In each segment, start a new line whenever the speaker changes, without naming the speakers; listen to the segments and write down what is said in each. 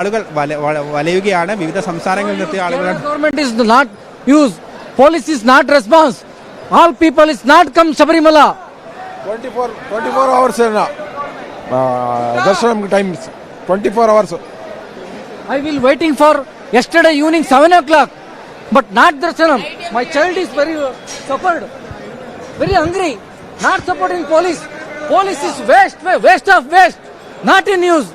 ആളുകൾ വലയുകയാണ് വിവിധ സംസ്ഥാനങ്ങളിൽ നിന്നെത്തിയ ആളുകളാണ്
government is not use police is not response all people is not come Sabarimala
24 24 hours na ദർശനം time 24 hours
i will waiting for yesterday evening 7 o'clock but not darshanam my child is very suffered very hungry not supporting police police is waste waste of waste not in use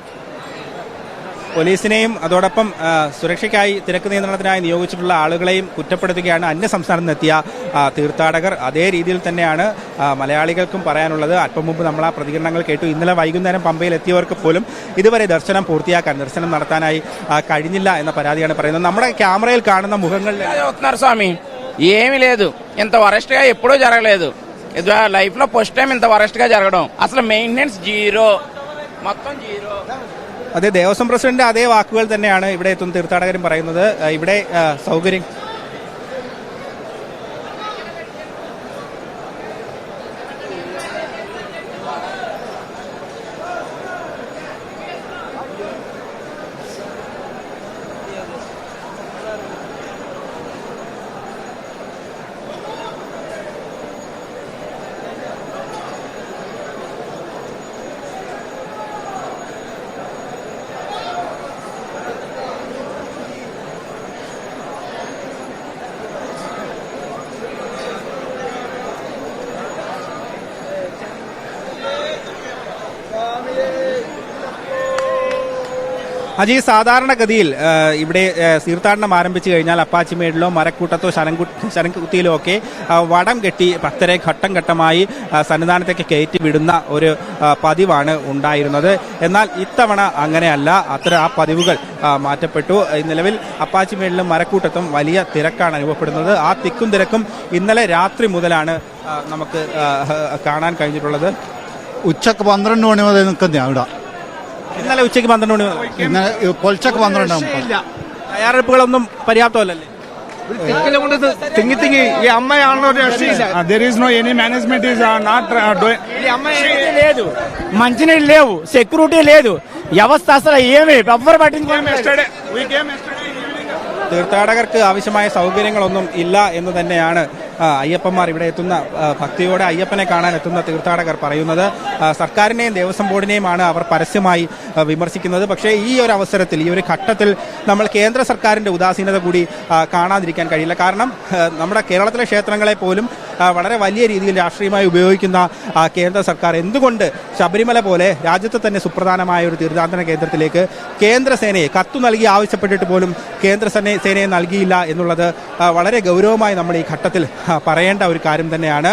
പോലീസിനെയും അതോടൊപ്പം സുരക്ഷയ്ക്കായി തിരക്ക് നിയന്ത്രണത്തിനായി നിയോഗിച്ചിട്ടുള്ള ആളുകളെയും കുറ്റപ്പെടുത്തുകയാണ് അന്യ സംസ്ഥാനത്ത് നിന്നെത്തിയ തീർത്ഥാടകർ. അതേ രീതിയിൽ തന്നെയാണ് മലയാളികൾക്കും പറയാനുള്ളത്. അല്പം മുമ്പ് നമ്മൾ ആ പ്രതികരണങ്ങൾ കേട്ടു. ഇന്നലെ വൈകുന്നേരം പമ്പയിൽ എത്തിയവർക്ക് പോലും ഇതുവരെ ദർശനം പൂർത്തിയാക്കാൻ ദർശനം നടത്താനായി കഴിഞ്ഞില്ല എന്ന പരാതിയാണ് പറയുന്നത്. നമ്മുടെ ക്യാമറയിൽ കാണുന്ന
മുഖങ്ങൾ സ്വാമി ఏమీ లేదు ఇంత వరస్ట్గా ఎప్పుడూ జరగలేదు ఇది లైఫ్లో ఫస్ట్ టైం ఇంత వరస్ట్గా జరగడం అసలు మెయింటెనెన్స్ జీరో మొత్తం జీరో
അതെ ദേവസ്വം പ്രസിഡന്റ് അതേ വാക്കുകൾ തന്നെയാണ് ഇവിടെ എത്തുന്ന തീർത്ഥാടകരും പറയുന്നത്. ഇവിടെ സൗകര്യം അജി സാധാരണഗതിയിൽ ഇവിടെ തീർത്ഥാടനം ആരംഭിച്ചു കഴിഞ്ഞാൽ അപ്പാച്ചിമേടിലോ മരക്കൂട്ടത്തോ ശരംകു ശരംകുത്തിയിലോ ഒക്കെ വടം കെട്ടി ഭക്തരെ ഘട്ടം ഘട്ടമായി സന്നിധാനത്തേക്ക് കയറ്റി വിടുന്ന ഒരു പതിവാണ് ഉണ്ടായിരുന്നത്. എന്നാൽ ഇത്തവണ അങ്ങനെയല്ല. അത്ര ആ പതിവുകൾ മാറ്റപ്പെട്ടു. നിലവിൽ അപ്പാച്ചിമേടിലും മരക്കൂട്ടത്തും വലിയ തിരക്കാണ് അനുഭവപ്പെടുന്നത്. ആ തിക്കും തിരക്കും ഇന്നലെ രാത്രി മുതലാണ് നമുക്ക് കാണാൻ കഴിഞ്ഞിട്ടുള്ളത്.
ഉച്ചയ്ക്ക് പന്ത്രണ്ട് മണി മുതൽ നിൽക്കുന്നതാണ് ഇവിടെ.
ഇന്നലെ ഉച്ചയ്ക്ക് പന്ത്രണ്ട് മണി
ഇന്നലെ കൊൽച്ചക്ക് പന്ത്രണ്ട്
തയ്യാറെടുപ്പുകളൊന്നും
പര്യാപ്തമല്ലേ. തിങ്ങി ഈ ഒരു
തീർത്ഥാടകർക്ക് ആവശ്യമായ സൗകര്യങ്ങളൊന്നും ഇല്ല എന്ന് തന്നെയാണ് അയ്യപ്പന്മാർ ഇവിടെ എത്തുന്ന ഭക്തിയോടെ അയ്യപ്പനെ കാണാൻ എത്തുന്ന തീർത്ഥാടകർ പറയുന്നത് സർക്കാരിനെയും ദേവസ്വം ബോർഡിനെയുമാണ് അവർ പരസ്യമായി വിമർശിക്കുന്നത്. പക്ഷേ ഈ ഒരു അവസരത്തിൽ ഈ ഒരു ഘട്ടത്തിൽ നമ്മൾ കേന്ദ്ര സർക്കാരിന്റെ ഉദാസീനത കൂടി കാണാതിരിക്കാൻ കഴിയില്ല. കാരണം നമ്മുടെ കേരളത്തിലെ ക്ഷേത്രങ്ങളെ പോലും വളരെ വലിയ രീതിയിൽ രാഷ്ട്രീയമായി ഉപയോഗിക്കുന്ന കേന്ദ്ര സർക്കാർ. എന്തുകൊണ്ട് ശബരിമല പോലെ രാജ്യത്തെ തന്നെ സുപ്രധാനമായ ഒരു തീർത്ഥാടന കേന്ദ്രത്തിലേക്ക് കേന്ദ്രസേനയെ കത്തു നൽകി ആവശ്യപ്പെട്ടിട്ട് പോലും കേന്ദ്ര സേന സേനയെ നൽകിയില്ല എന്നുള്ളത് വളരെ ഗൗരവമായി നമ്മൾ ഈ ഘട്ടത്തിൽ പറയേണ്ട ഒരു കാര്യം തന്നെയാണ്.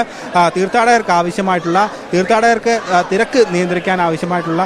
തീർത്ഥാടകർക്ക് ആവശ്യമായിട്ടുള്ള തീർത്ഥാടകർക്ക് തിരക്ക് നിയന്ത്രിക്കാൻ ആവശ്യമായിട്ടുള്ള